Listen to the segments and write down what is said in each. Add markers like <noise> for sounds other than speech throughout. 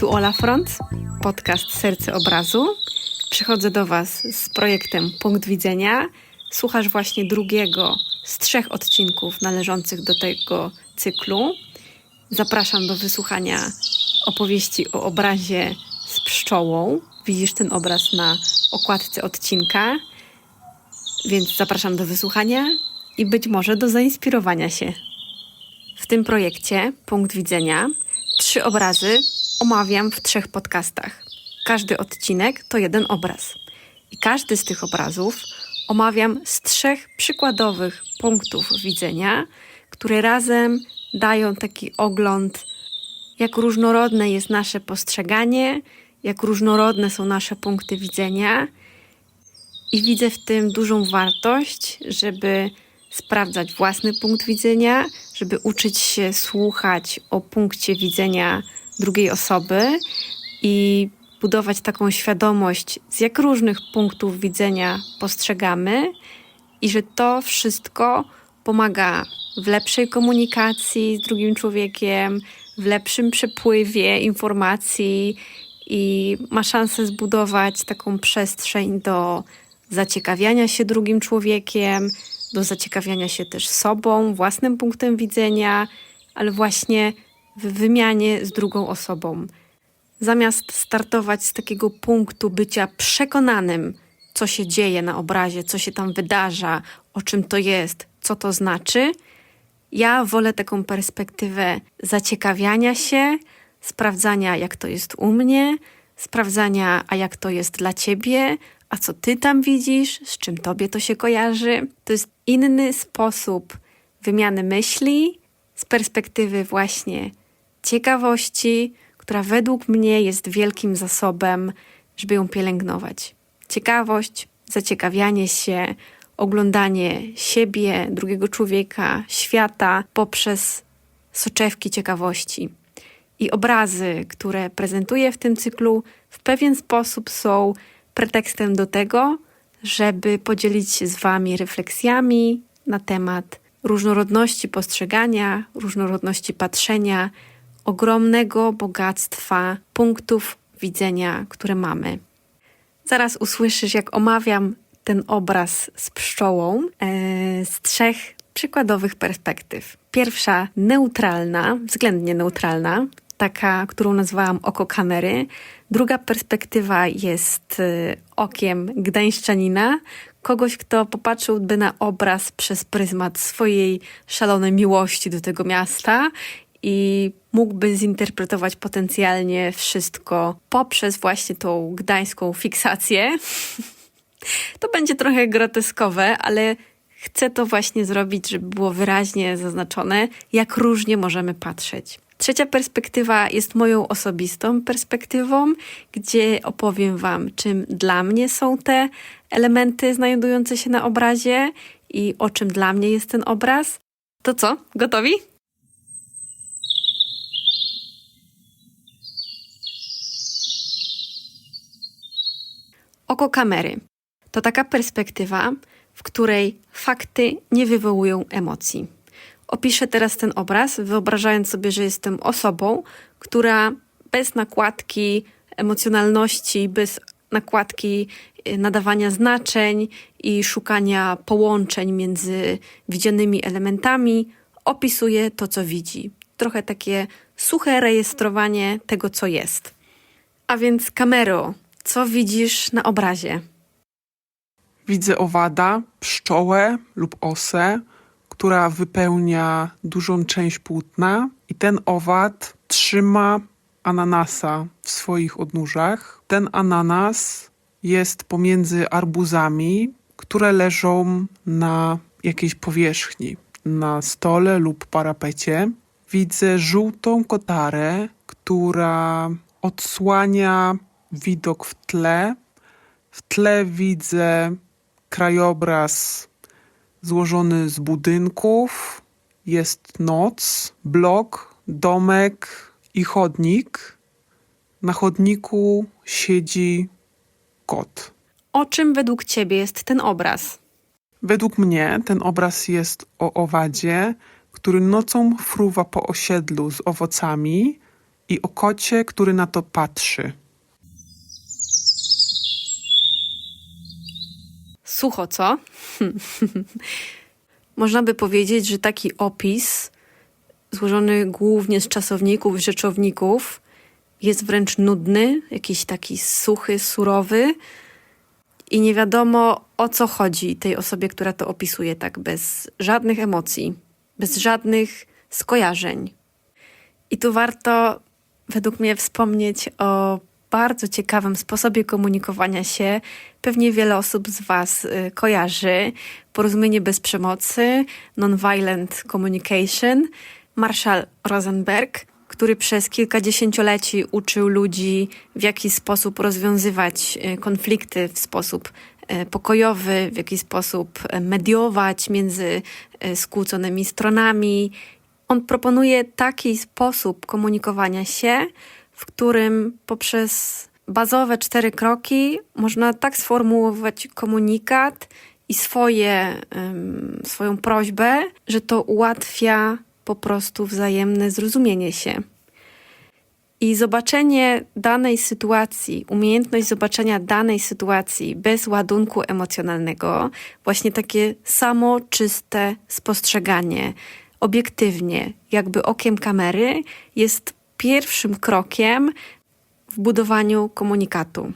Tu Ola Front, podcast Serce Obrazu. Przychodzę do Was z projektem Punkt Widzenia. Słuchasz właśnie drugiego z trzech odcinków należących do tego cyklu. Zapraszam do wysłuchania opowieści o obrazie z pszczołą. Widzisz ten obraz na okładce odcinka, więc zapraszam do wysłuchania i być może do zainspirowania się. W tym projekcie Punkt Widzenia trzy obrazy omawiam w trzech podcastach. Każdy odcinek to jeden obraz. I każdy z tych obrazów omawiam z trzech przykładowych punktów widzenia, które razem dają taki ogląd, jak różnorodne jest nasze postrzeganie, jak różnorodne są nasze punkty widzenia. I widzę w tym dużą wartość, żeby sprawdzać własny punkt widzenia, żeby uczyć się słuchać o punkcie widzenia drugiej osoby i budować taką świadomość, z jak różnych punktów widzenia postrzegamy, i że to wszystko pomaga w lepszej komunikacji z drugim człowiekiem, w lepszym przepływie informacji i ma szansę zbudować taką przestrzeń do zaciekawiania się drugim człowiekiem, do zaciekawiania się też sobą, własnym punktem widzenia, ale właśnie w wymianie z drugą osobą. Zamiast startować z takiego punktu bycia przekonanym, co się dzieje na obrazie, co się tam wydarza, o czym to jest, co to znaczy, ja wolę taką perspektywę zaciekawiania się, sprawdzania, jak to jest u mnie, sprawdzania, a jak to jest dla ciebie, a co ty tam widzisz, z czym tobie to się kojarzy. To jest inny sposób wymiany myśli z perspektywy właśnie ciekawości, która według mnie jest wielkim zasobem, żeby ją pielęgnować. Ciekawość, zaciekawianie się, oglądanie siebie, drugiego człowieka, świata poprzez soczewki ciekawości. I obrazy, które prezentuję w tym cyklu, w pewien sposób są pretekstem do tego, żeby podzielić się z Wami refleksjami na temat różnorodności postrzegania, różnorodności patrzenia, ogromnego bogactwa punktów widzenia, które mamy. Zaraz usłyszysz, jak omawiam ten obraz z pszczołą e, z trzech przykładowych perspektyw. Pierwsza neutralna, względnie neutralna, taka, którą nazwałam oko kamery. Druga perspektywa jest y, okiem gdańszczanina, kogoś, kto popatrzyłby na obraz przez pryzmat swojej szalonej miłości do tego miasta i mógłby zinterpretować potencjalnie wszystko poprzez właśnie tą gdańską fiksację. <laughs> to będzie trochę groteskowe, ale chcę to właśnie zrobić, żeby było wyraźnie zaznaczone, jak różnie możemy patrzeć. Trzecia perspektywa jest moją osobistą perspektywą, gdzie opowiem Wam, czym dla mnie są te elementy znajdujące się na obrazie i o czym dla mnie jest ten obraz. To co? Gotowi? Oko kamery to taka perspektywa, w której fakty nie wywołują emocji. Opiszę teraz ten obraz, wyobrażając sobie, że jestem osobą, która bez nakładki emocjonalności, bez nakładki y, nadawania znaczeń i szukania połączeń między widzianymi elementami, opisuje to, co widzi. Trochę takie suche rejestrowanie tego, co jest. A więc, kamero, co widzisz na obrazie? Widzę owada, pszczołę lub osę, która wypełnia dużą część płótna, i ten owad trzyma ananasa w swoich odnóżach. Ten ananas jest pomiędzy arbuzami, które leżą na jakiejś powierzchni, na stole lub parapecie. Widzę żółtą kotarę, która odsłania widok w tle. W tle widzę krajobraz złożony z budynków. Jest noc, blok, domek i chodnik. Na chodniku siedzi kot. O czym według Ciebie jest ten obraz? Według mnie ten obraz jest o owadzie, który nocą fruwa po osiedlu z owocami i o kocie, który na to patrzy. Sucho, co? <laughs> Można by powiedzieć, że taki opis, złożony głównie z czasowników, rzeczowników, jest wręcz nudny, jakiś taki suchy, surowy i nie wiadomo o co chodzi tej osobie, która to opisuje, tak bez żadnych emocji, bez żadnych skojarzeń. I tu warto, według mnie, wspomnieć o bardzo ciekawym sposobie komunikowania się. Pewnie wiele osób z Was y, kojarzy. Porozumienie bez przemocy, nonviolent communication. Marshall Rosenberg, który przez kilkadziesięcioleci uczył ludzi, w jaki sposób rozwiązywać y, konflikty w sposób y, pokojowy, w jaki sposób mediować między skłóconymi stronami. On proponuje taki sposób komunikowania się, w którym poprzez bazowe cztery kroki można tak sformułować komunikat i swoje, swoją prośbę, że to ułatwia po prostu wzajemne zrozumienie się. I zobaczenie danej sytuacji, umiejętność zobaczenia danej sytuacji bez ładunku emocjonalnego, właśnie takie samo czyste spostrzeganie, obiektywnie, jakby okiem kamery, jest pierwszym krokiem w budowaniu komunikatu.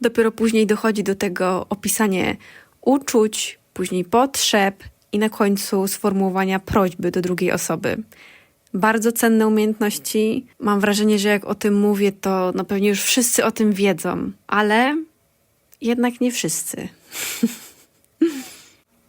Dopiero później dochodzi do tego opisanie uczuć, później potrzeb i na końcu sformułowania prośby do drugiej osoby. Bardzo cenne umiejętności. Mam wrażenie, że jak o tym mówię, to no pewnie już wszyscy o tym wiedzą, ale jednak nie wszyscy. <laughs>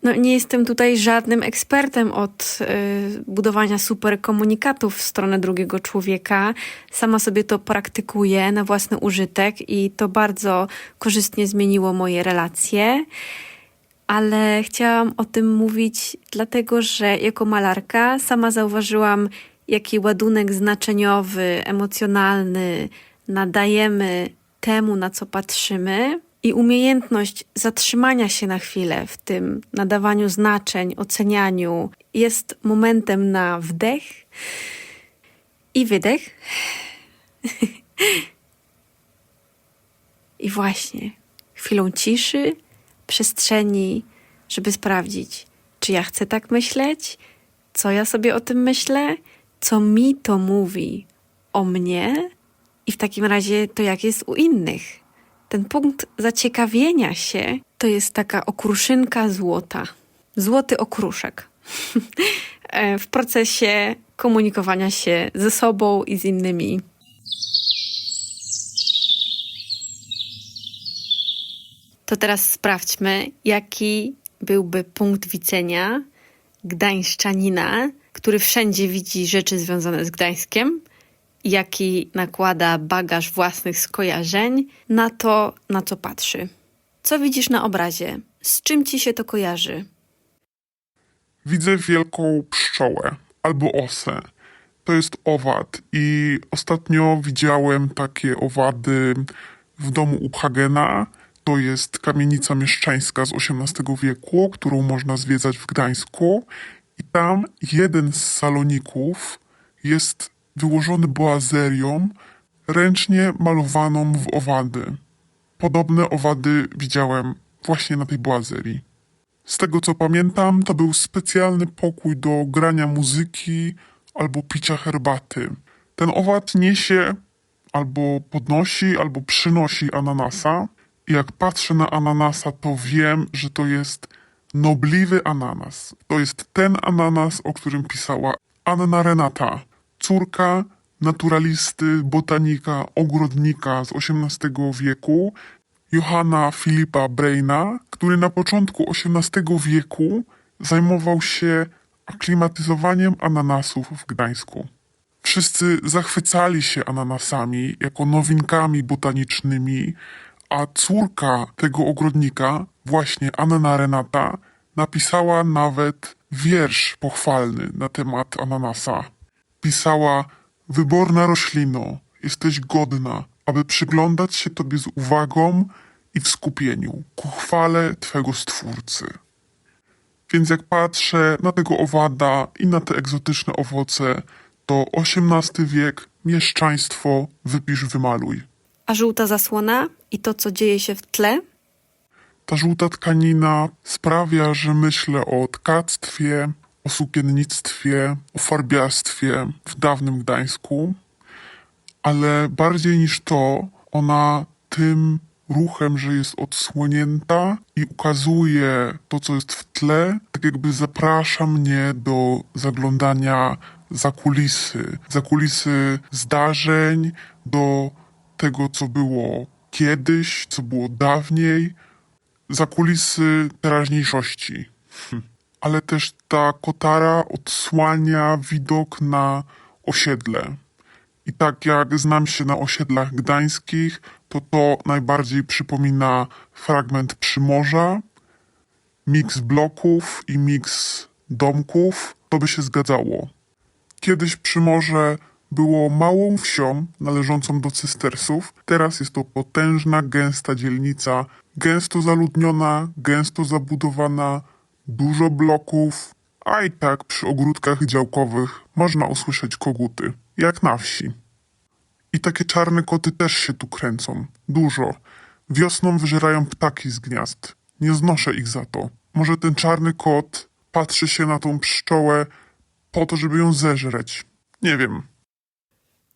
No, nie jestem tutaj żadnym ekspertem od y, budowania super komunikatów w stronę drugiego człowieka. Sama sobie to praktykuję na własny użytek i to bardzo korzystnie zmieniło moje relacje. Ale chciałam o tym mówić, dlatego że jako malarka sama zauważyłam, jaki ładunek znaczeniowy, emocjonalny nadajemy temu, na co patrzymy. I umiejętność zatrzymania się na chwilę w tym nadawaniu znaczeń, ocenianiu jest momentem na wdech i wydech. I właśnie chwilą ciszy, przestrzeni, żeby sprawdzić, czy ja chcę tak myśleć, co ja sobie o tym myślę, co mi to mówi o mnie i w takim razie to jak jest u innych. Ten punkt zaciekawienia się to jest taka okruszynka złota. Złoty okruszek. <laughs> E, w procesie komunikowania się ze sobą i z innymi. To teraz sprawdźmy, jaki byłby punkt widzenia gdańszczanina, który wszędzie widzi rzeczy związane z Gdańskiem, jaki nakłada bagaż własnych skojarzeń na to, na co patrzy. Co widzisz na obrazie? Z czym ci się to kojarzy? Widzę wielką pszczołę albo osę. To jest owad i ostatnio widziałem takie owady w domu u Hagena. To jest kamienica mieszczańska z XVIII wieku, którą można zwiedzać w Gdańsku. I tam jeden z saloników jest wyłożony boazerią ręcznie malowaną w owady. Podobne owady widziałem właśnie na tej boazerii. Z tego co pamiętam, to był specjalny pokój do grania muzyki albo picia herbaty. Ten owad niesie albo podnosi, albo przynosi ananasa. I jak patrzę na ananasa, to wiem, że to jest nobliwy ananas. To jest ten ananas, o którym pisała Anna Renata, córka naturalisty, botanika, ogrodnika z XVIII wieku, Johanna Filipa Breina, który na początku XVIII wieku zajmował się aklimatyzowaniem ananasów w Gdańsku. Wszyscy zachwycali się ananasami jako nowinkami botanicznymi, a córka tego ogrodnika, właśnie Anna Renata, napisała nawet wiersz pochwalny na temat ananasa. Pisała: Wyborna roślino, jesteś godna, aby przyglądać się Tobie z uwagą i w skupieniu ku chwale Twego Stwórcy. Więc jak patrzę na tego owada i na te egzotyczne owoce, to XVIII wiek mieszczaństwo, wypisz, wymaluj. A żółta zasłona i to, co dzieje się w tle? Ta żółta tkanina sprawia, że myślę o tkactwie, o sukiennictwie, o farbiarstwie w dawnym Gdańsku, ale bardziej niż to, ona tym ruchem, że jest odsłonięta i ukazuje to, co jest w tle, tak jakby zaprasza mnie do zaglądania za kulisy, za kulisy zdarzeń, do tego, co było kiedyś, co było dawniej, za kulisy teraźniejszości. Hm. Ale też ta kotara odsłania widok na osiedle. I tak jak znam się na osiedlach gdańskich, to to najbardziej przypomina fragment Przymorza, miks bloków i miks domków. To by się zgadzało. Kiedyś Przymorze było małą wsią należącą do cystersów. Teraz jest to potężna, gęsta dzielnica, gęsto zaludniona, gęsto zabudowana, dużo bloków, a i tak przy ogródkach działkowych można usłyszeć koguty, jak na wsi. I takie czarne koty też się tu kręcą. Dużo. Wiosną wyżerają ptaki z gniazd. Nie znoszę ich za to. Może ten czarny kot patrzy się na tą pszczołę po to, żeby ją zeżreć. Nie wiem.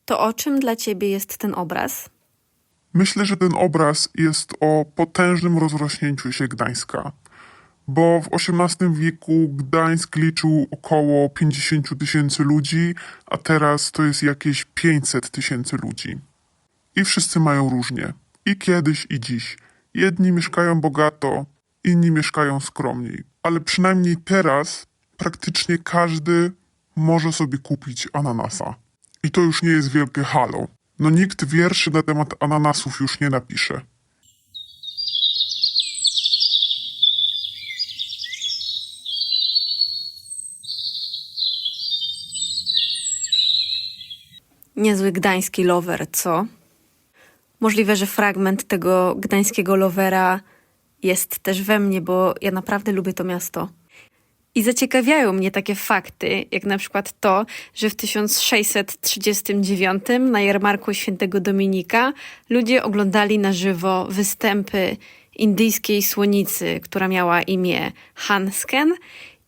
To o czym dla ciebie jest ten obraz? Myślę, że ten obraz jest o potężnym rozrośnięciu się Gdańska, bo w XVIII wieku Gdańsk liczył około 50 tysięcy ludzi, a teraz to jest jakieś 500 tysięcy ludzi. I wszyscy mają różnie. I kiedyś, i dziś. Jedni mieszkają bogato, inni mieszkają skromniej. Ale przynajmniej teraz praktycznie każdy może sobie kupić ananasa. I to już nie jest wielkie halo. No nikt wierszy na temat ananasów już nie napisze. Niezły gdański lover, co? Możliwe, że fragment tego gdańskiego lovera jest też we mnie, bo ja naprawdę lubię to miasto. I zaciekawiają mnie takie fakty, jak na przykład to, że w 1639 na jarmarku świętego Dominika ludzie oglądali na żywo występy indyjskiej słonicy, która miała imię Hansken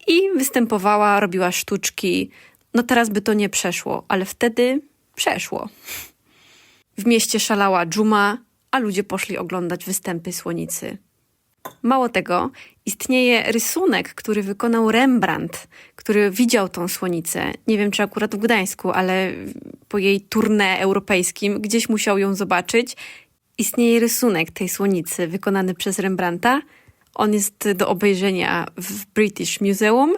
i występowała, robiła sztuczki. No teraz by to nie przeszło, ale wtedy przeszło. W mieście szalała dżuma, a ludzie poszli oglądać występy słonicy. Mało tego, istnieje rysunek, który wykonał Rembrandt, który widział tą słonicę. Nie wiem, czy akurat w Gdańsku, ale po jej tournée europejskim gdzieś musiał ją zobaczyć. Istnieje rysunek tej słonicy wykonany przez Rembrandta. On jest do obejrzenia w British Museum.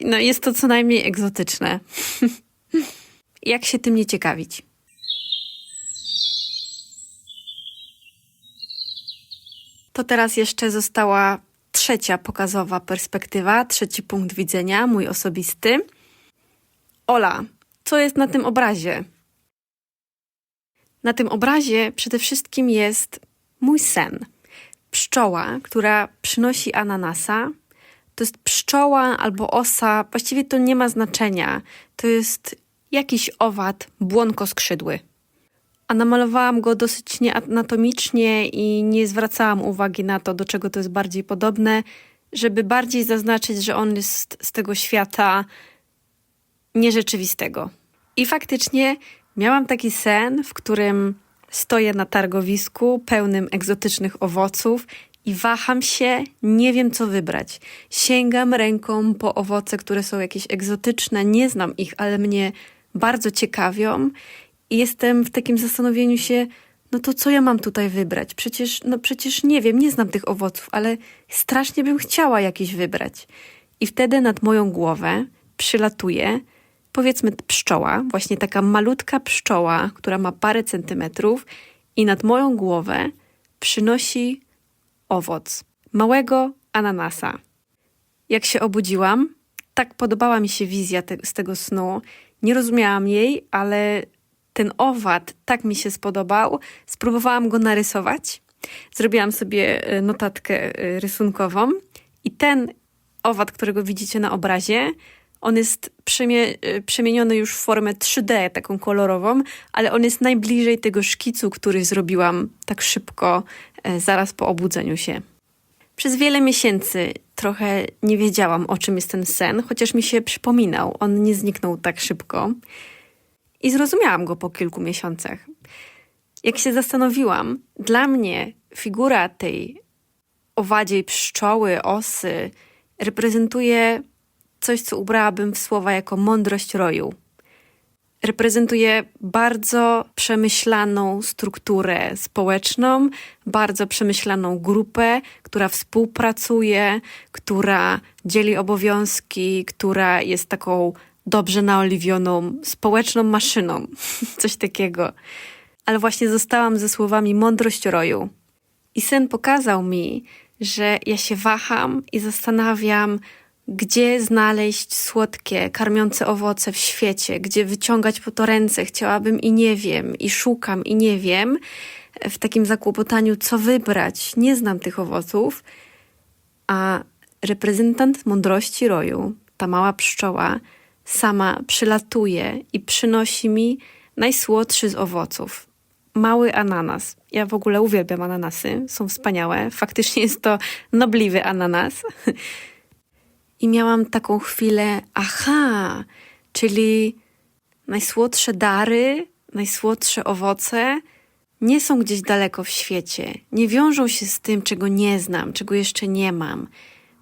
No, jest to co najmniej egzotyczne. <laughs> Jak się tym nie ciekawić? To teraz jeszcze została trzecia pokazowa perspektywa, trzeci punkt widzenia, mój osobisty. Ola, co jest na tym obrazie? Na tym obrazie przede wszystkim jest mój sen. Pszczoła, która przynosi ananasa. To jest pszczoła albo osa, właściwie to nie ma znaczenia. To jest jakiś owad błonkoskrzydły a namalowałam go dosyć nieanatomicznie i nie zwracałam uwagi na to, do czego to jest bardziej podobne, żeby bardziej zaznaczyć, że on jest z tego świata nierzeczywistego. I faktycznie miałam taki sen, w którym stoję na targowisku pełnym egzotycznych owoców i waham się, nie wiem co wybrać. Sięgam ręką po owoce, które są jakieś egzotyczne, nie znam ich, ale mnie bardzo ciekawią i jestem w takim zastanowieniu się, no to co ja mam tutaj wybrać? Przecież, no przecież nie wiem, nie znam tych owoców, ale strasznie bym chciała jakieś wybrać. I wtedy nad moją głowę przylatuje, powiedzmy, pszczoła, właśnie taka malutka pszczoła, która ma parę centymetrów, i nad moją głowę przynosi owoc małego ananasa. Jak się obudziłam, tak podobała mi się wizja te, z tego snu. Nie rozumiałam jej, ale ten owad tak mi się spodobał, spróbowałam go narysować. Zrobiłam sobie e, notatkę e, rysunkową i ten owad, którego widzicie na obrazie, On jest y, przemieniony już w formę 3D, taką kolorową, ale on jest najbliżej tego szkicu, który zrobiłam tak szybko, e, zaraz po obudzeniu się. Przez wiele miesięcy trochę nie wiedziałam, o czym jest ten sen, chociaż mi się przypominał. On nie zniknął tak szybko. I zrozumiałam go po kilku miesiącach. Jak się zastanowiłam, dla mnie figura tej owadziej pszczoły, osy, reprezentuje coś, co ubrałabym w słowa jako mądrość roju. Reprezentuje bardzo przemyślaną strukturę społeczną, bardzo przemyślaną grupę, która współpracuje, która dzieli obowiązki, która jest taką dobrze naoliwioną społeczną maszyną. <laughs> Coś takiego. Ale właśnie zostałam ze słowami mądrość roju. I sen pokazał mi, że ja się waham i zastanawiam, gdzie znaleźć słodkie, karmiące owoce w świecie, gdzie wyciągać po to ręce chciałabym i nie wiem, i szukam i nie wiem, w takim zakłopotaniu, co wybrać. Nie znam tych owoców, a reprezentant mądrości roju, ta mała pszczoła, sama przylatuje i przynosi mi najsłodszy z owoców. Mały ananas. Ja w ogóle uwielbiam ananasy, są wspaniałe. Faktycznie jest to nobliwy ananas. <laughs> I miałam taką chwilę, aha, czyli najsłodsze dary, najsłodsze owoce nie są gdzieś daleko w świecie. Nie wiążą się z tym, czego nie znam, czego jeszcze nie mam.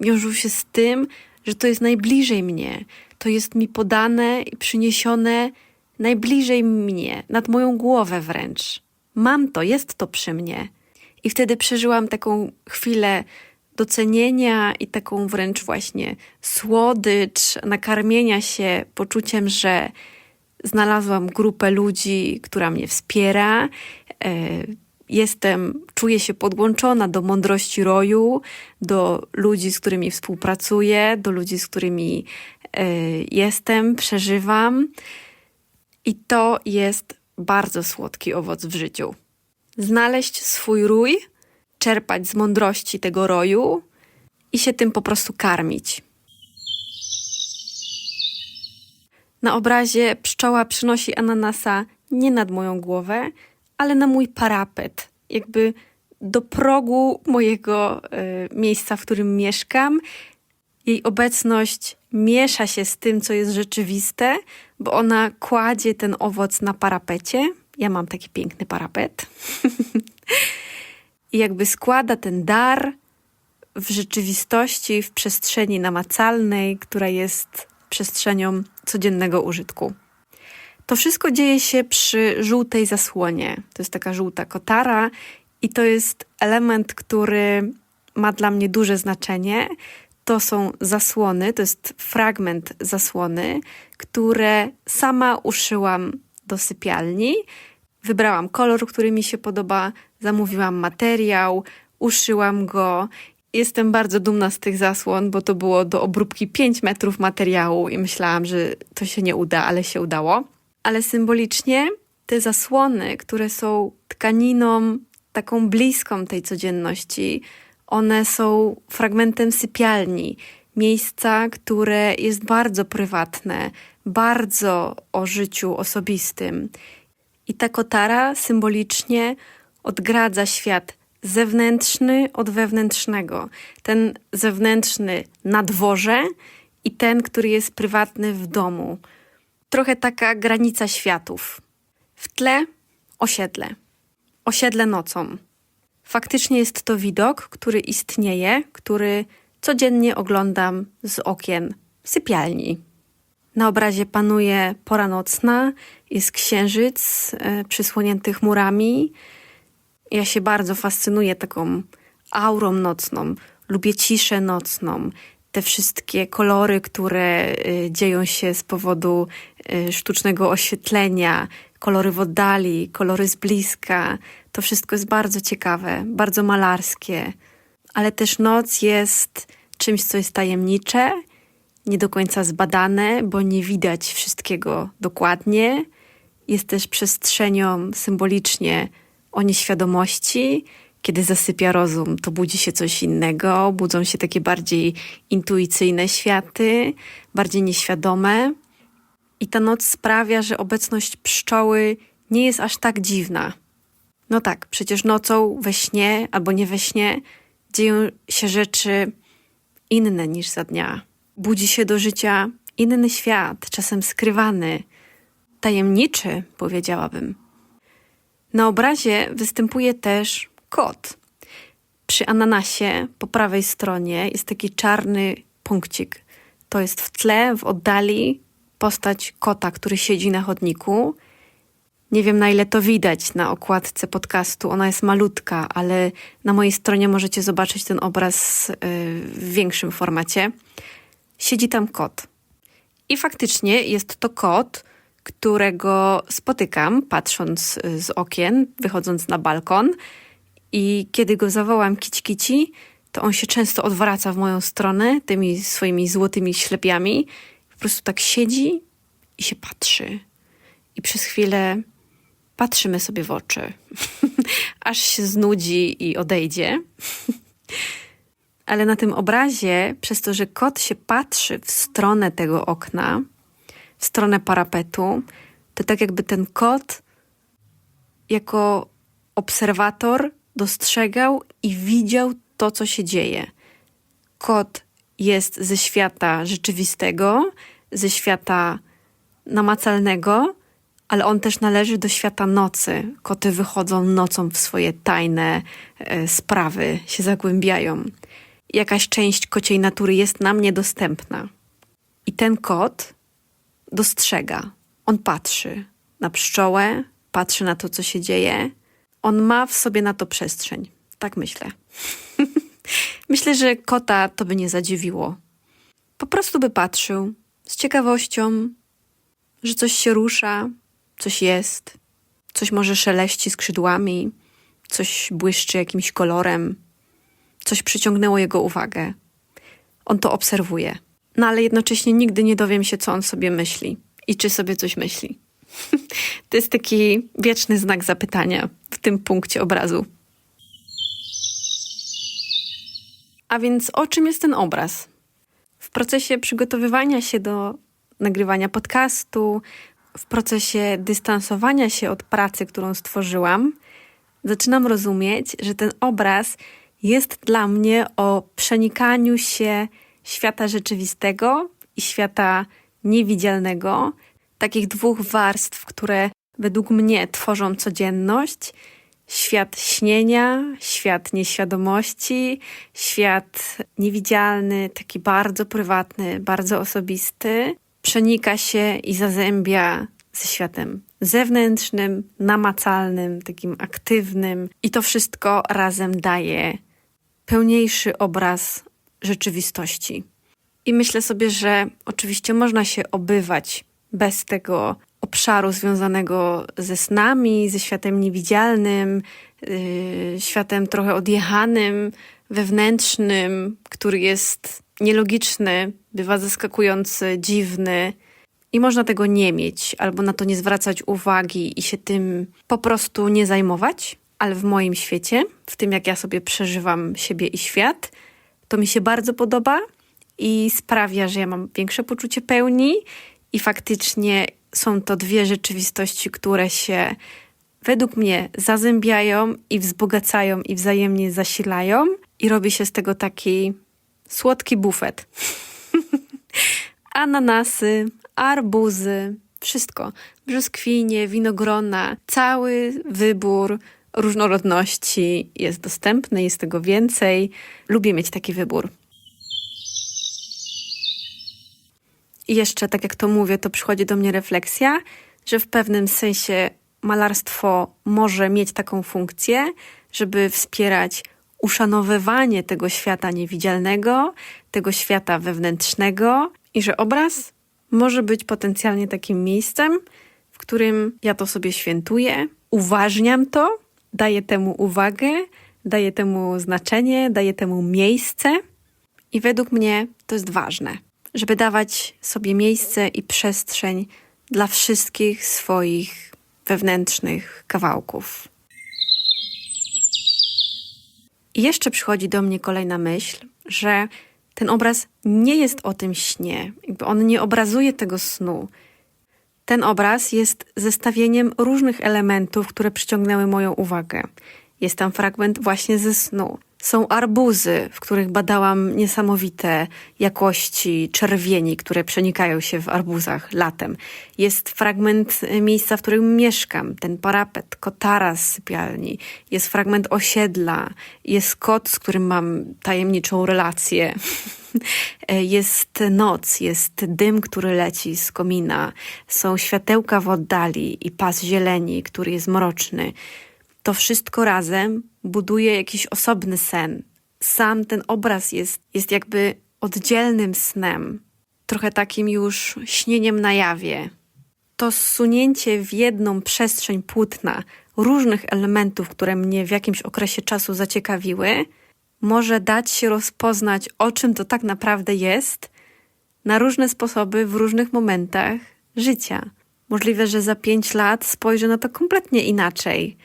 Wiążą się z tym, że to jest najbliżej mnie. To jest mi podane i przyniesione najbliżej mnie, nad moją głowę wręcz. Mam to, jest to przy mnie. I wtedy przeżyłam taką chwilę docenienia i taką wręcz właśnie słodycz, nakarmienia się poczuciem, że znalazłam grupę ludzi, która mnie wspiera. E, Jestem, czuję się podłączona do mądrości roju, do ludzi, z którymi współpracuję, do ludzi, z którymi e, jestem, przeżywam. I to jest bardzo słodki owoc w życiu. Znaleźć swój rój, czerpać z mądrości tego roju i się tym po prostu karmić. Na obrazie pszczoła przynosi ananasa nie nad moją głowę, ale na mój parapet, jakby do progu mojego y, miejsca, w którym mieszkam. Jej obecność miesza się z tym, co jest rzeczywiste, bo ona kładzie ten owoc na parapecie. Ja mam taki piękny parapet. <laughs> I jakby składa ten dar w rzeczywistości, w przestrzeni namacalnej, która jest przestrzenią codziennego użytku. To wszystko dzieje się przy żółtej zasłonie. To jest taka żółta kotara, i to jest element, który ma dla mnie duże znaczenie. To są zasłony, to jest fragment zasłony, które sama uszyłam do sypialni. Wybrałam kolor, który mi się podoba, zamówiłam materiał, uszyłam go. Jestem bardzo dumna z tych zasłon, bo to było do obróbki 5 metrów materiału i myślałam, że to się nie uda, ale się udało. Ale symbolicznie te zasłony, które są tkaniną taką bliską tej codzienności, one są fragmentem sypialni, miejsca, które jest bardzo prywatne, bardzo o życiu osobistym. I ta kotara symbolicznie odgradza świat zewnętrzny od wewnętrznego. Ten zewnętrzny na dworze i ten, który jest prywatny w domu. Trochę taka granica światów. W tle osiedle. Osiedle nocą. Faktycznie jest to widok, który istnieje, który codziennie oglądam z okien sypialni. Na obrazie panuje pora nocna, jest księżyc e, przysłonięty chmurami. Ja się bardzo fascynuję taką aurą nocną. Lubię ciszę nocną. Te wszystkie kolory, które y, dzieją się z powodu y, sztucznego oświetlenia, kolory w oddali, kolory z bliska. To wszystko jest bardzo ciekawe, bardzo malarskie. Ale też noc jest czymś, co jest tajemnicze, nie do końca zbadane, bo nie widać wszystkiego dokładnie. Jest też przestrzenią symbolicznie o nieświadomości kiedy zasypia rozum, to budzi się coś innego, budzą się takie bardziej intuicyjne światy, bardziej nieświadome. I ta noc sprawia, że obecność pszczoły nie jest aż tak dziwna. No tak, przecież nocą we śnie albo nie we śnie dzieją się rzeczy inne niż za dnia. Budzi się do życia inny świat, czasem skrywany, tajemniczy, powiedziałabym. Na obrazie występuje też kot. Przy ananasie po prawej stronie jest taki czarny punkcik. To jest w tle, w oddali postać kota, który siedzi na chodniku. Nie wiem na ile to widać na okładce podcastu, ona jest malutka, ale na mojej stronie możecie zobaczyć ten obraz yy, w większym formacie. Siedzi tam kot. I faktycznie jest to kot, którego spotykam patrząc y, z okien, wychodząc na balkon. I kiedy go zawołam kici kici, to on się często odwraca w moją stronę tymi swoimi złotymi ślepiami. Po prostu tak siedzi i się patrzy. I przez chwilę patrzymy sobie w oczy, <laughs> aż się znudzi i odejdzie. <laughs> Ale na tym obrazie, przez to, że kot się patrzy w stronę tego okna, w stronę parapetu, to tak jakby ten kot jako obserwator dostrzegał i widział to, co się dzieje. Kot jest ze świata rzeczywistego, ze świata namacalnego, ale on też należy do świata nocy. Koty wychodzą nocą w swoje tajne e, sprawy, się zagłębiają. Jakaś część kociej natury jest nam niedostępna. I ten kot dostrzega. On patrzy na pszczołę, patrzy na to, co się dzieje. On ma w sobie na to przestrzeń. Tak myślę. <laughs> myślę, że kota to by nie zadziwiło. Po prostu by patrzył z ciekawością, że coś się rusza, coś jest, coś może szeleści skrzydłami, coś błyszczy jakimś kolorem, coś przyciągnęło jego uwagę. On to obserwuje. No ale jednocześnie nigdy nie dowiem się, co on sobie myśli i czy sobie coś myśli. <laughs> to jest taki wieczny znak zapytania w tym punkcie obrazu. A więc o czym jest ten obraz? W procesie przygotowywania się do nagrywania podcastu, w procesie dystansowania się od pracy, którą stworzyłam, zaczynam rozumieć, że ten obraz jest dla mnie o przenikaniu się świata rzeczywistego i świata niewidzialnego, takich dwóch warstw, które według mnie tworzą codzienność. Świat śnienia, świat nieświadomości, świat niewidzialny, taki bardzo prywatny, bardzo osobisty, przenika się i zazębia ze światem zewnętrznym, namacalnym, takim aktywnym, i to wszystko razem daje pełniejszy obraz rzeczywistości. I myślę sobie, że oczywiście można się obywać bez tego obszaru związanego ze snami, ze światem niewidzialnym, yy, światem trochę odjechanym, wewnętrznym, który jest nielogiczny, bywa zaskakujący, dziwny. I można tego nie mieć, albo na to nie zwracać uwagi i się tym po prostu nie zajmować. Ale w moim świecie, w tym jak ja sobie przeżywam siebie i świat, to mi się bardzo podoba i sprawia, że ja mam większe poczucie pełni i faktycznie są to dwie rzeczywistości, które się według mnie zazębiają i wzbogacają i wzajemnie zasilają i robi się z tego taki słodki bufet. <laughs> Ananasy, arbuzy, wszystko. Brzoskwinie, winogrona, cały wybór różnorodności jest dostępny, jest tego więcej. Lubię mieć taki wybór. I jeszcze, tak jak to mówię, to przychodzi do mnie refleksja, że w pewnym sensie malarstwo może mieć taką funkcję, żeby wspierać uszanowywanie tego świata niewidzialnego, tego świata wewnętrznego i że obraz może być potencjalnie takim miejscem, w którym ja to sobie świętuję, uważniam to, daję temu uwagę, daję temu znaczenie, daję temu miejsce i według mnie to jest ważne żeby dawać sobie miejsce i przestrzeń dla wszystkich swoich wewnętrznych kawałków. I jeszcze przychodzi do mnie kolejna myśl, że ten obraz nie jest o tym śnie, on nie obrazuje tego snu. Ten obraz jest zestawieniem różnych elementów, które przyciągnęły moją uwagę. Jest tam fragment właśnie ze snu. Są arbuzy, w których badałam niesamowite jakości czerwieni, które przenikają się w arbuzach latem. Jest fragment y, miejsca, w którym mieszkam, ten parapet, kotara z sypialni. Jest fragment osiedla. Jest kot, z którym mam tajemniczą relację. <laughs> Jest noc, jest dym, który leci z komina, są światełka w oddali i pas zieleni, który jest mroczny. To wszystko razem buduje jakiś osobny sen. Sam ten obraz jest, jest jakby oddzielnym snem, trochę takim już śnieniem na jawie. To zsunięcie w jedną przestrzeń płótna różnych elementów, które mnie w jakimś okresie czasu zaciekawiły, może dać się rozpoznać, o czym to tak naprawdę jest, na różne sposoby w różnych momentach życia. Możliwe, że za pięć lat spojrzę na to kompletnie inaczej.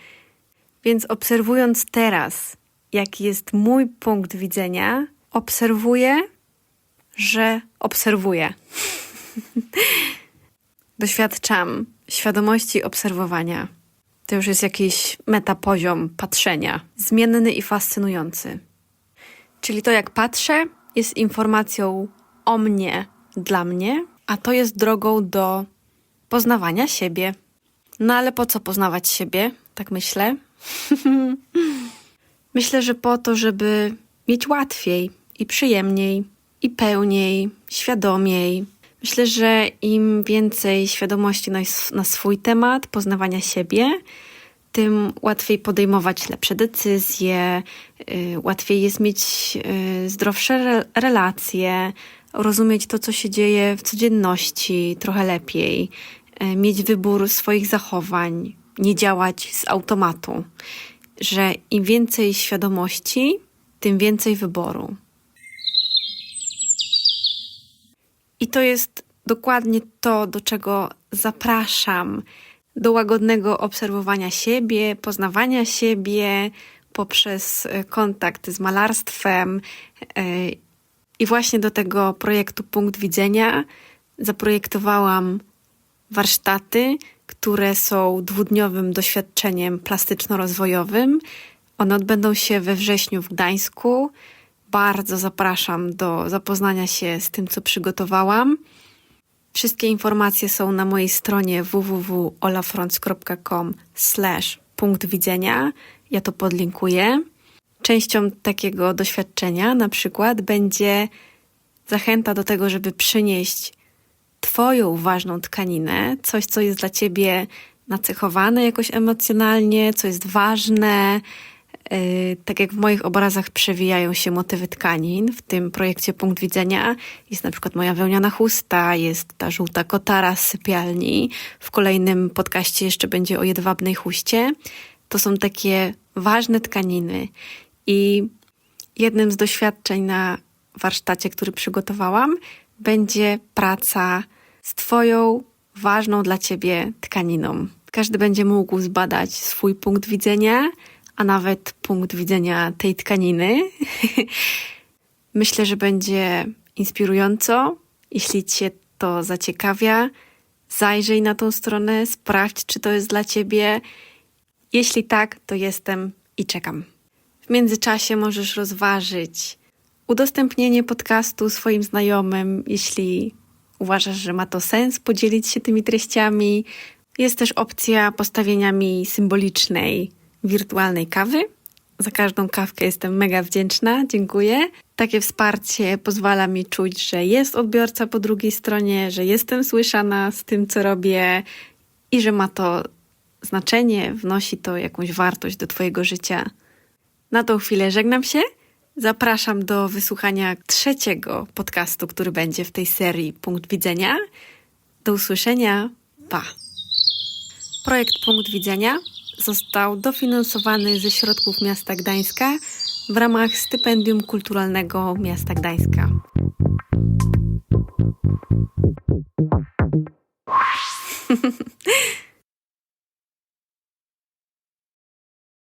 Więc obserwując teraz, jaki jest mój punkt widzenia, obserwuję, że obserwuję. <laughs> Doświadczam świadomości obserwowania. To już jest jakiś metapoziom patrzenia, zmienny i fascynujący. Czyli to, jak patrzę, jest informacją o mnie dla mnie, a to jest drogą do poznawania siebie. No ale po co poznawać siebie? Tak myślę. <laughs> myślę, że po to, żeby mieć łatwiej i przyjemniej, i pełniej, świadomiej. Myślę, że im więcej świadomości na, swój temat, poznawania siebie, tym łatwiej podejmować lepsze decyzje, y, łatwiej jest mieć y, zdrowsze re relacje, rozumieć to, co się dzieje w codzienności trochę lepiej, y, mieć wybór swoich zachowań, nie działać z automatu. Że im więcej świadomości, tym więcej wyboru. I to jest dokładnie to, do czego zapraszam do łagodnego obserwowania siebie, poznawania siebie poprzez e, kontakt z malarstwem. E, I właśnie do tego projektu Punkt Widzenia zaprojektowałam warsztaty, które są dwudniowym doświadczeniem plastyczno-rozwojowym. One odbędą się we wrześniu w Gdańsku. Bardzo zapraszam do zapoznania się z tym, co przygotowałam. Wszystkie informacje są na mojej stronie www.olafrons.com punkt widzenia. Ja to podlinkuję. Częścią takiego doświadczenia na przykład będzie zachęta do tego, żeby przynieść Twoją ważną tkaninę, coś, co jest dla Ciebie nacechowane jakoś emocjonalnie, co jest ważne, Y, tak jak w moich obrazach przewijają się motywy tkanin, w tym projekcie Punkt Widzenia jest na przykład moja wełniana chusta, jest ta żółta kotara z sypialni, w kolejnym podcaście jeszcze będzie o jedwabnej chuście. To są takie ważne tkaniny i jednym z doświadczeń na warsztacie, który przygotowałam, będzie praca z Twoją ważną dla Ciebie tkaniną. Każdy będzie mógł zbadać swój punkt widzenia, a nawet punkt widzenia tej tkaniny. <laughs> Myślę, że będzie inspirująco. Jeśli Cię to zaciekawia, zajrzyj na tą stronę, sprawdź, czy to jest dla Ciebie. Jeśli tak, to jestem i czekam. W międzyczasie możesz rozważyć udostępnienie podcastu swoim znajomym, jeśli uważasz, że ma to sens podzielić się tymi treściami. Jest też opcja postawienia mi symbolicznej wirtualnej kawy. Za każdą kawkę jestem mega wdzięczna, dziękuję. Takie wsparcie pozwala mi czuć, że jest odbiorca po drugiej stronie, że jestem słyszana z tym, co robię i że ma to znaczenie, wnosi to jakąś wartość do Twojego życia. Na tą chwilę żegnam się. Zapraszam do wysłuchania trzeciego podcastu, który będzie w tej serii Punkt Widzenia. Do usłyszenia. Pa! Projekt Punkt Widzenia został dofinansowany ze środków miasta Gdańska w ramach stypendium kulturalnego miasta Gdańska. <laughs>